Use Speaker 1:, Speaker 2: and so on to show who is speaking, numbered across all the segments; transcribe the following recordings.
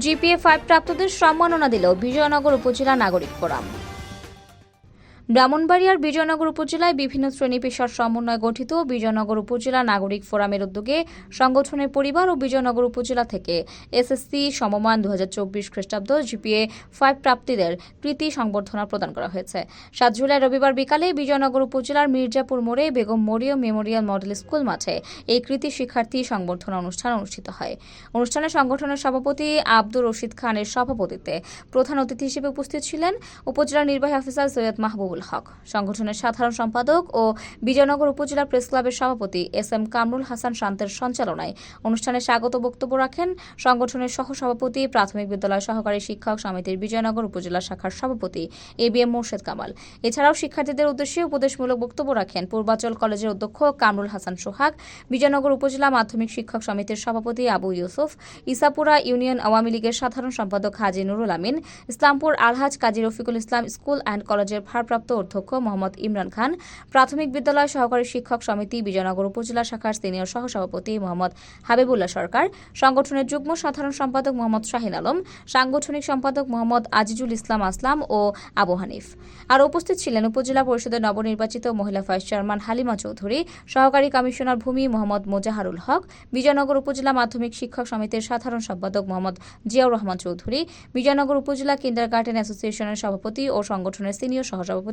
Speaker 1: GPA five প্রাপ্তদের সম্মাননা দিল বিজয়নগর উপজেলা নাগরিক ফোরাম। ব্রাহ্মণবাড়িয়ার বিজয়নগর উপজেলায় বিভিন্ন শ্রেণি পেশার সমন্বয়ে গঠিত বিজয়নগর উপজেলা নাগরিক ফোরামের উদ্যোগে সংগঠনের পরিবার ও বিজয়নগর উপজেলা থেকে এসএসসি সমমান দুহাজার চব্বিশ খ্রিস্টাব্দ জিপিএ ফাইভ প্রাপ্তিদের কৃতি সংবর্ধনা প্রদান করা হয়েছে। সাত জুলাই রবিবার বিকালে বিজয়নগর উপজেলার মির্জাপুর মোড়ে Begum Mariam memorial model school মাঠে এই কৃতি শিক্ষার্থী সংবর্ধনা অনুষ্ঠান অনুষ্ঠিত হয়। অনুষ্ঠানে সংগঠনের সভাপতি আব্দুর রশিদ খানের সভাপতিত্বে প্রধান অতিথি হিসেবে উপস্থিত ছিলেন উপজেলা নির্বাহী অফিসার সৈয়দ মাহবুবুল হক। সংগঠনের সাধারণ সম্পাদক ও বিজয়নগর উপজেলা প্রেস ক্লাবের সভাপতি এস এম কামরুল হাসান শান্তের সঞ্চালনায় অনুষ্ঠানে স্বাগত বক্তব্য রাখেন সংগঠনের সহসভাপতি, প্রাথমিক বিদ্যালয় সহকারী শিক্ষক সমিতির বিজয়নগর উপজেলা শাখার সভাপতি A B M Morshed Kamal. এছাড়াও শিক্ষার্থীদের উদ্দেশ্যে উপদেশমূলক বক্তব্য রাখেন পূর্বাচল কলেজের অধ্যক্ষ কামরুল হাসান সোহাগ, বিজয়নগর উপজেলা মাধ্যমিক শিক্ষক সমিতির সভাপতি আবু ইউসুফ, ইসাপুরা ইউনিয়ন আওয়ামী লীগের সাধারণ সম্পাদক হাজি নুরুল আমিন, ইসলামপুর আলহাজ কাজী রফিকুল ইসলাম স্কুল অ্যান্ড কলেজের ভারপ্রাপ্ত অধ্যক্ষ মোহাম্মদ ইমরান খান, প্রাথমিক বিদ্যালয় সহকারী শিক্ষক সমিতি, বিজয়নগর উপজেলা শাখার সিনিয়র সহসভাপতি মোহাম্মদ হাবিবুল্লাহ সরকার, সংগঠনের যুগ্ম সাধারণ সম্পাদক মোহাম্মদ শাহিন আলম, সাংগঠনিক সম্পাদক মোহাম্মদ আজিজুল ইসলাম আসলাম ও আবু হানিফ। আর উপস্থিত ছিলেন উপজেলা পরিষদের নবনির্বাচিত মহিলা ভাইস চেয়ারম্যান হালিমা চৌধুরী, সহকারী কমিশনার ভূমি মোহাম্মদ মোজাহারুল হক, বিজয়নগর উপজেলা মাধ্যমিক শিক্ষক সমিতির সাধারণ সম্পাদক মোহাম্মদ জিয়াউর রহমান চৌধুরী, বিজয়নগর উপজেলা কিন্ডার গার্ডেন অ্যাসোসিয়েশনের সভাপতি ও সংগঠনের সিনিয়র সহসভাপতি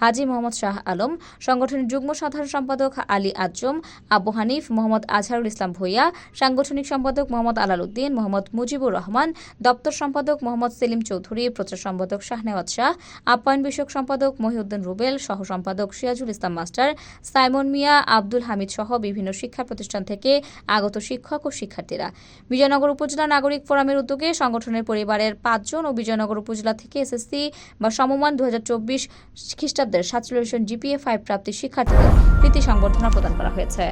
Speaker 1: হাজি মোহাম্মদ শাহ আলম, সংগঠনের যুগ্ম সাধারণ সম্পাদক আলী আজম, আবু হানিফ, মোহাম্মদ আজহারুল ইসলাম ভূঁইয়া, সাংগঠনিক সম্পাদক মোহাম্মদ আলাল উদ্দিন মোহাম্মদ মুজিবুর রহমান, দপ্তর সম্পাদক মোহাম্মদ সেলিম চৌধুরী, প্রচার সম্পাদক শাহনেওয়াজ শাহ, আপ্যায়ন বিষয়ক সম্পাদক মহিউদ্দিন রুবেল, সহ সম্পাদক সিরাজুল ইসলাম মাস্টার, সাইমন মিয়া, আব্দুল হামিদ সহ বিভিন্ন শিক্ষা প্রতিষ্ঠান থেকে আগত শিক্ষক ও শিক্ষার্থীরা। বিজয়নগর উপজেলা নাগরিক ফোরামের উদ্যোগে সংগঠনের পরিবারের পাঁচজন ও বিজয়নগর উপজেলা থেকে এসএসসি বা সমমান দু হাজার চব্বিশ খ্রিস্টাব্দের সাতচল্লিশ জিপিএ ফাইভ প্রাপ্তি শিক্ষার্থীদের প্রীতি সংবর্ধনা প্রদান করা হয়েছে।